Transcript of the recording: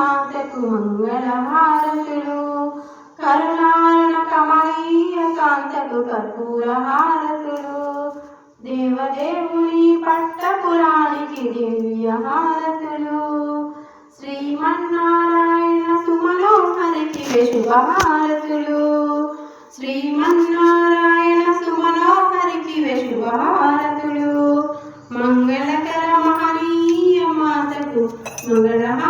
మాతకు మంగళహారతులు కరుణారణ కమనీయ కాంతకు కర్పూర హారతులు దేవదేవుని పట్టపురానికి దివ్య హారతులు శ్రీమన్నారాయణ సుమనోహరికి శుభహారతులు శ్రీమన్నారాయణ సుమనోహరికి శుభహారతులు మంగళకర మహనీయ మాతకు మంగళహార